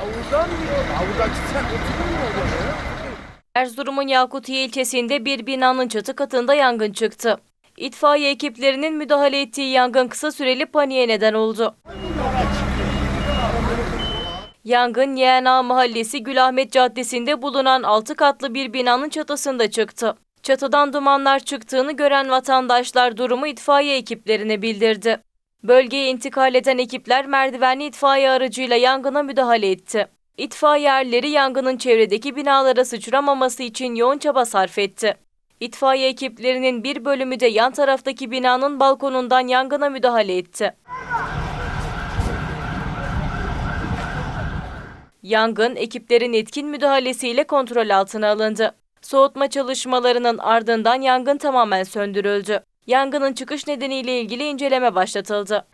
Avludan diyor. Avludan çıksan oturur mu orada? Erzurum'un Yakutiye ilçesinde bir binanın çatı katında yangın çıktı. İtfaiye ekiplerinin müdahale ettiği yangın kısa süreli paniğe neden oldu. Yangın YNA Mahallesi Gülahmet Caddesi'nde bulunan 6 katlı bir binanın çatısında çıktı. Çatıdan dumanlar çıktığını gören vatandaşlar durumu itfaiye ekiplerine bildirdi. Bölgeye intikal eden ekipler merdivenli itfaiye aracıyla yangına müdahale etti. İtfaiye erleri yangının çevredeki binalara sıçramaması için yoğun çaba sarf etti. İtfaiye ekiplerinin bir bölümü de yan taraftaki binanın balkonundan yangına müdahale etti. Yangın ekiplerin etkin müdahalesiyle kontrol altına alındı. Soğutma çalışmalarının ardından yangın tamamen söndürüldü. Yangının çıkış nedeniyle ilgili inceleme başlatıldı.